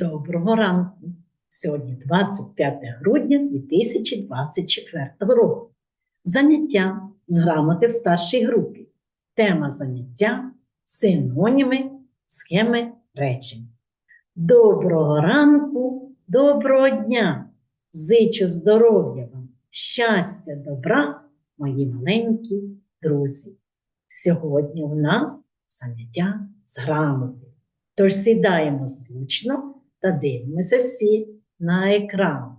Доброго ранку! Сьогодні 25 грудня 2024 року. Заняття з грамоти в старшій групі. Тема заняття синоніми, схеми речень. Доброго ранку, доброго дня! Зичу здоров'я вам, щастя, добра, мої маленькі друзі. Сьогодні у нас заняття з грамоти. Тож сідаємо зручно та дивимося всі на екран.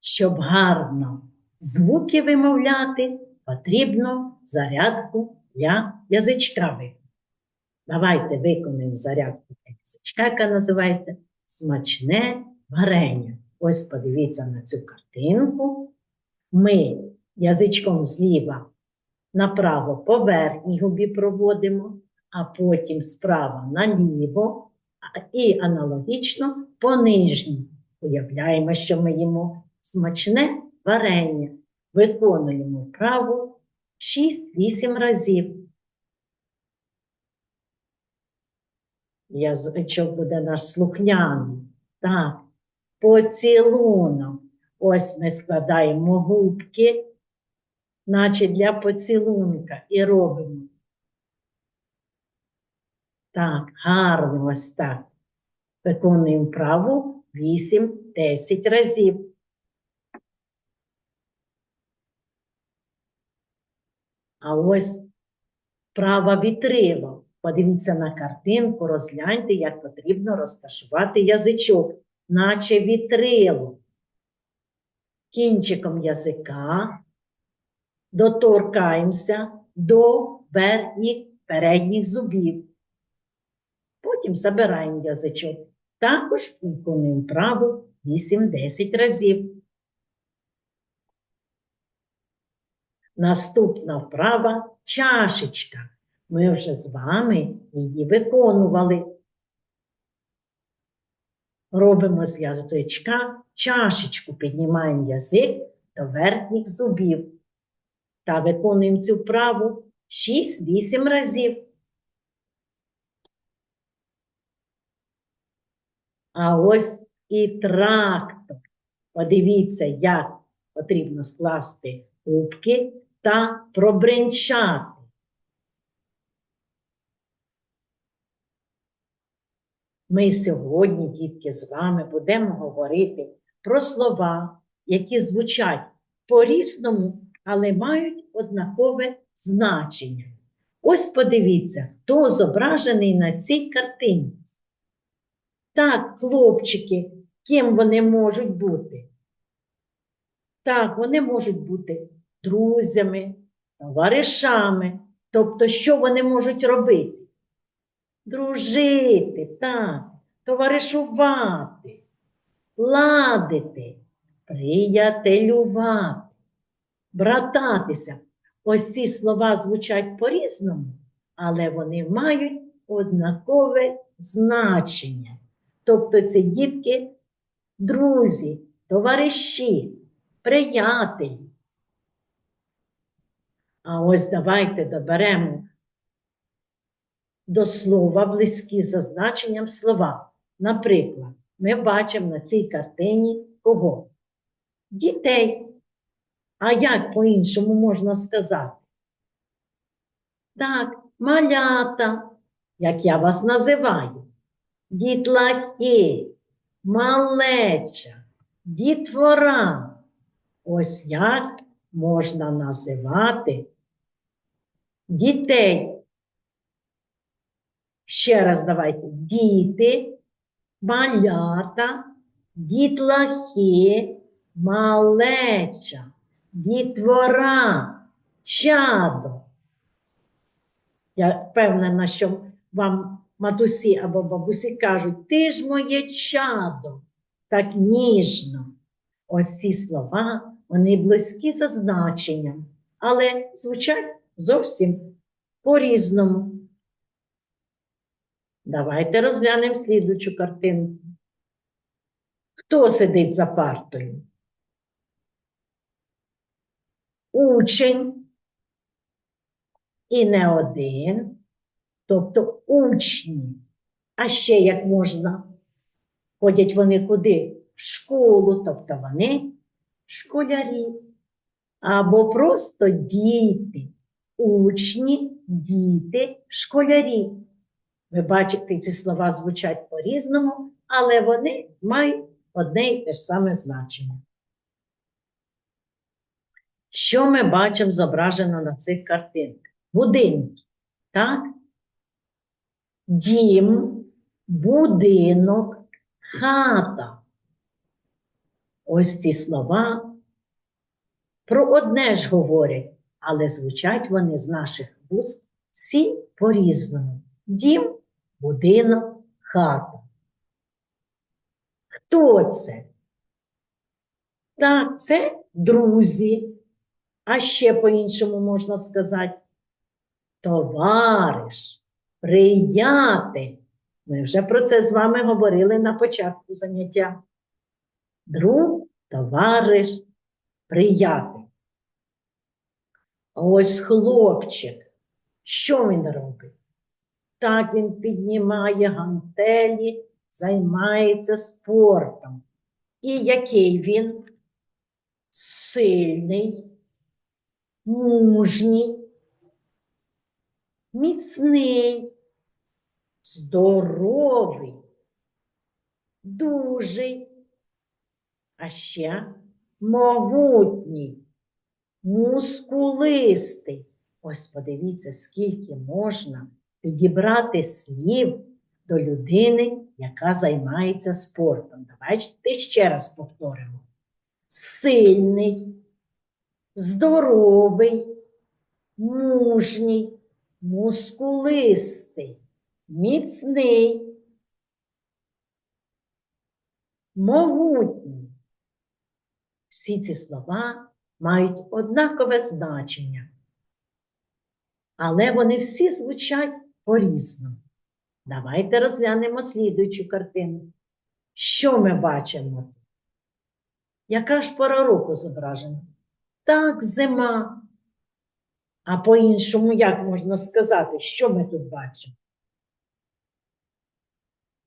Щоб гарно звуки вимовляти, потрібно зарядку для язичка. Давайте виконаємо зарядку для язичка, яка називається смачне варення. Ось подивіться на цю картинку. Ми язичком зліва направо по верхній губі проводимо, а потім справа наліво і аналогічно по нижній. Уявляємо, що ми їмо смачне варення. Виконуємо вправу 6-8 разів. Язичок буде наш слухняний. Так, поцілунок. Ось ми складаємо губки, наче для поцілунка, і робимо. Так, гарно ось так. Виконуємо вправу 8-10 разів. А ось права вітрило. Подивіться на картинку, розгляньте, як потрібно розташувати язичок, наче вітрило. Кінчиком язика доторкаємося до верхніх передніх зубів. Потім забираємо язичок. Також виконуємо вправу 8-10 разів. Наступна вправа чашечка. Ми вже з вами її виконували. Робимо з язичка чашечку, піднімаємо язик до верхніх зубів та виконуємо цю вправу 6-8 разів. А ось і трактор. Подивіться, як потрібно скласти губки та пробринчати. Ми сьогодні, дітки, з вами будемо говорити про слова, які звучать по-різному, але мають однакове значення. Ось подивіться, хто зображений на цій картинці. Так, хлопчики, ким вони можуть бути? Так, вони можуть бути друзями, товаришами. Тобто, що вони можуть робити? Дружити, так, товаришувати, ладити, приятелювати, брататися. Ось ці слова звучать по-різному, але вони мають однакове значення. Тобто це дітки, друзі, товариші, приятелі. А ось давайте доберемо до слова близькі за значенням слова. Наприклад, ми бачимо на цій картині кого? Дітей. А як по-іншому можна сказати? Так, малята, як я вас називаю, дітлахи, малеча, дітвора. Ось як можна називати дітей. Ще раз давайте. Діти, малята, дітлахи, малеча, дітвора, чадо. Я впевнена, що вам матусі або бабусі кажуть, ти ж моє чадо, так ніжно. Ось ці слова, вони близькі за значенням, але звучать зовсім по-різному. Давайте розглянемо слідучу картинку. Хто сидить за партою? Учень. І не один, тобто учні. А ще як можна? Ходять вони куди? В школу, тобто вони школярі. Або просто діти, учні, діти, школярі. Ви бачите, ці слова звучать по-різному, але вони мають одне і те ж саме значення. Що ми бачимо зображено на цих картинках? Будинки, так? Дім, будинок, хата. Ось ці слова про одне ж говорять, але звучать вони з наших вуст всі по-різному. Дім, будинок, хата. Хто це? Так, це друзі. А ще по-іншому можна сказати товариш, приятель. Ми вже про це з вами говорили на початку заняття. Друг, товариш, приятель. А ось хлопчик. Що він робить? Так він піднімає гантелі, займається спортом. І який він? Сильний, мужній, міцний, здоровий, дужий, а ще могутній, мускулистий. Ось подивіться, скільки можна підібрати слів до людини, яка займається спортом. Давайте ще раз повторимо. Сильний, здоровий, мужній, мускулистий, міцний, могутній. Всі ці слова мають однакове значення, але вони всі звучать по-різному. Давайте розглянемо слідуючу картину. Що ми бачимо? Яка ж пора року зображена? Так, зима. А по-іншому, як можна сказати, що ми тут бачимо?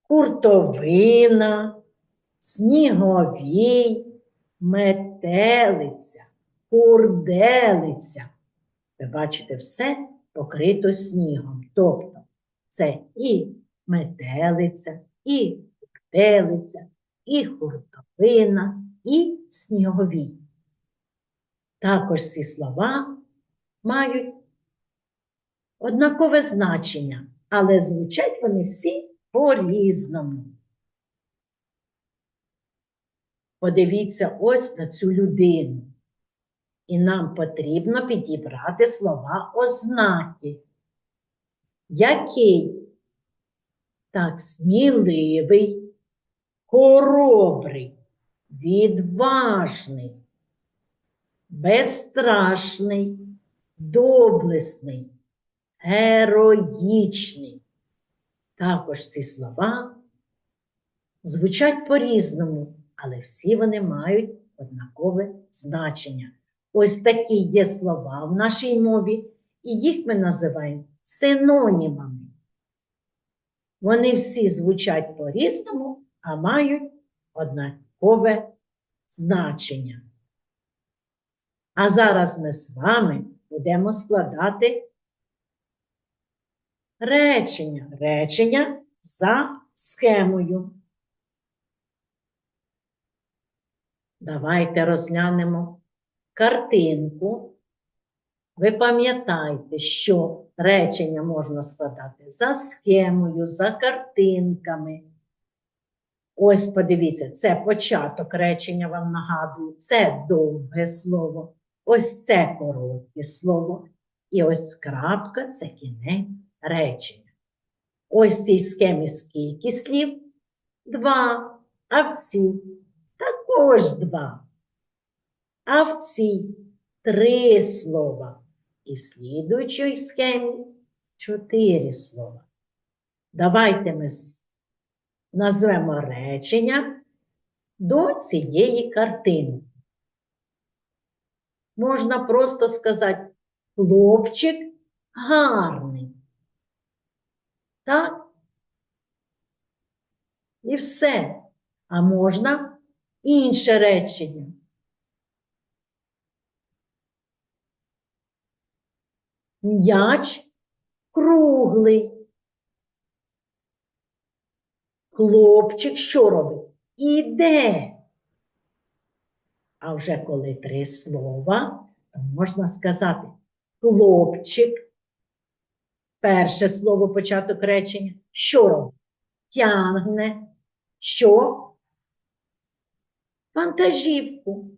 Куртовина, сніговій, метелиця, курделиця. Ви бачите, все покрито снігом. Тобто це і метелиця, і курделиця, і хуртовина, і сніговій. Також ці слова мають однакове значення, але звучать вони всі по-різному. Подивіться ось на цю людину. І нам потрібно підібрати слова ознаки. Який? Так, сміливий, хоробрий, відважний, безстрашний, доблесний, героїчний. Також ці слова звучать по-різному, але всі вони мають однакове значення. Ось такі є слова в нашій мові, і їх ми називаємо синонімами. Вони всі звучать по-різному, а мають однакове значення. А зараз ми з вами будемо складати речення. Речення за схемою. Давайте розглянемо картинку. Ви пам'ятаєте, що речення можна складати за схемою, за картинками. Ось подивіться, це початок речення вам нагадую, це довге слово, ось це коротке слово, і ось крапка це кінець речення. Ось в цій схемі скільки слів? Два. А в цій також два. А в цій три слова. І в слідуючій схемі чотири слова. Давайте ми назвемо речення до цієї картини. Можна просто сказати, хлопчик гарний. Так? І все. А можна інше речення. М'яч круглий. Хлопчик що робить? Іде. А вже коли три слова, то можна сказати хлопчик. Перше слово початок речення. Що робить? Тягне. Що? Вантажівку.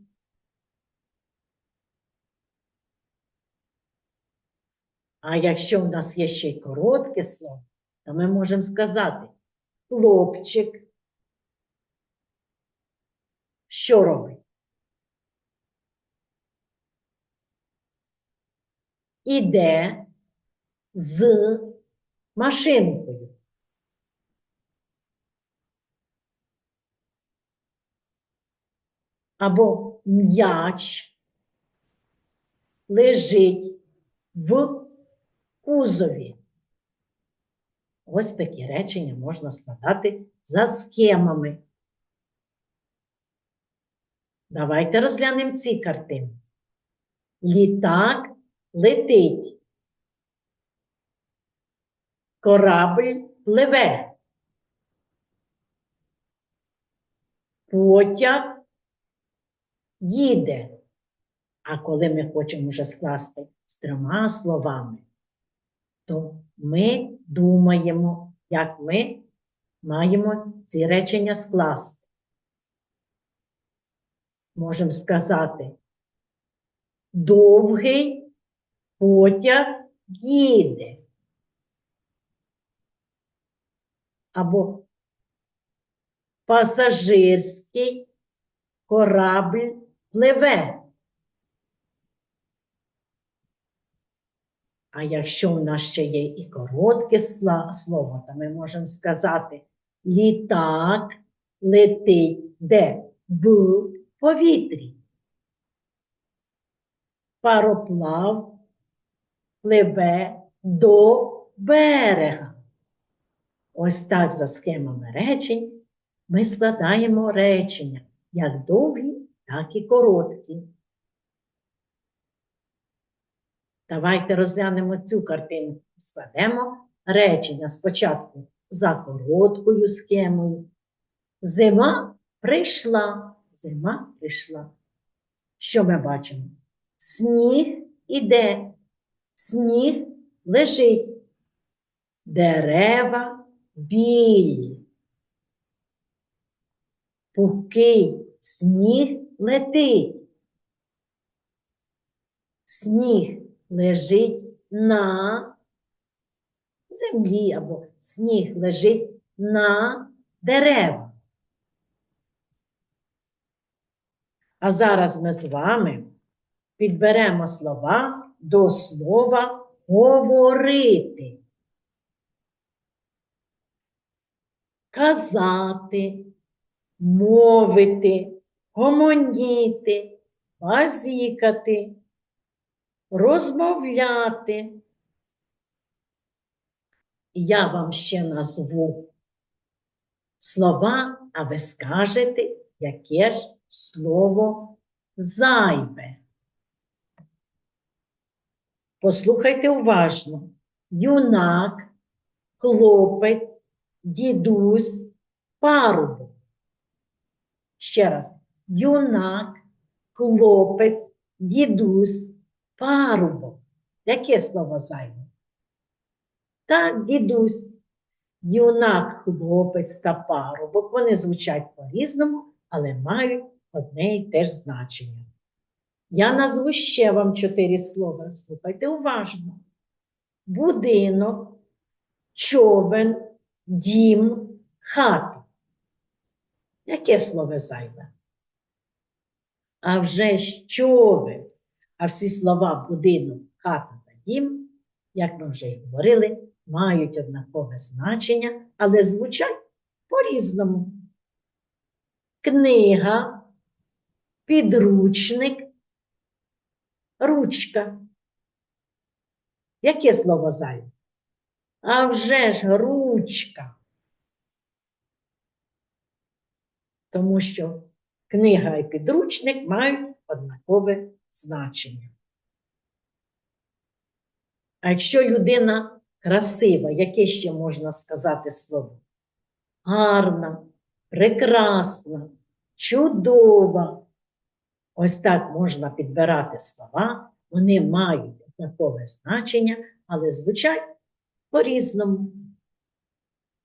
А якщо в нас є ще й коротке слово, то ми можемо сказати хлопчик. Що робить? Іде з машинкою. Або м'яч лежить в кузові. Ось такі речення можна складати за схемами. Давайте розглянемо ці картини. Літак летить. Корабль пливе. Потяг їде. А коли ми хочемо вже скласти з трьома словами, то ми думаємо, як ми маємо ці речення скласти. Можемо сказати, довгий потяг їде. Або пасажирський корабль пливе. А якщо в нас ще є і коротке слово, то ми можемо сказати літак летить де? В повітрі. Пароплав пливе до берега. Ось так за схемами речень ми складаємо речення як довгі, так і короткі. Давайте розглянемо цю картинку. Складемо речення спочатку за короткою схемою. Зима прийшла. Зима прийшла. Що ми бачимо? Сніг іде, сніг лежить, дерева білі. Пухкий сніг летить. Сніг лежить на землі або сніг лежить на деревах. А зараз ми з вами підберемо слова до слова говорити. Казати, мовити, гомоніти, базікати, розмовляти. Я вам ще назву слова, а ви скажете, яке ж слово зайве. Послухайте уважно. Юнак, хлопець, дідусь, парубок. Ще раз. Юнак, хлопець, дідусь, парубок. Яке слово зайве? Так, дідусь. Юнак, хлопець та парубок. Вони звучать по-різному, але мають одне і те ж значення. Я назву ще вам чотири слова. Слухайте уважно. Будинок, човен, дім, хата. Яке слово зайве? А вже ж човен. А всі слова будинок, хата та дім, як ми вже й говорили, мають однакове значення, але звучать по-різному. книга, підручник, ручка. Яке слово зайве? А вже ж ручка. Тому що книга і підручник мають однакове значення. А якщо людина красива, яке ще можна сказати слово? Гарна, прекрасна, чудова. Ось так можна підбирати слова, вони мають однакове значення, але звучать по-різному.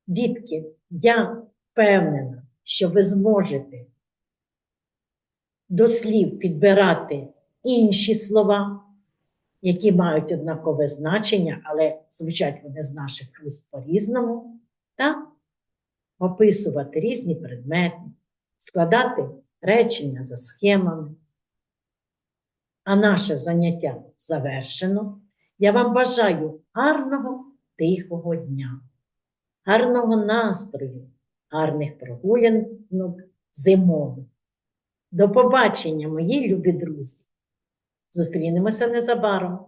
Дітки, я впевнена, що ви зможете до слів підбирати інші слова, які мають однакове значення, але звучать вони з наших вуст по-різному, та описувати різні предмети, складати речення за схемами. А наше заняття завершено. Я вам бажаю гарного, тихого дня, гарного настрою, гарних прогулянок зимових. До побачення, мої любі друзі! Зустрінемося незабаром.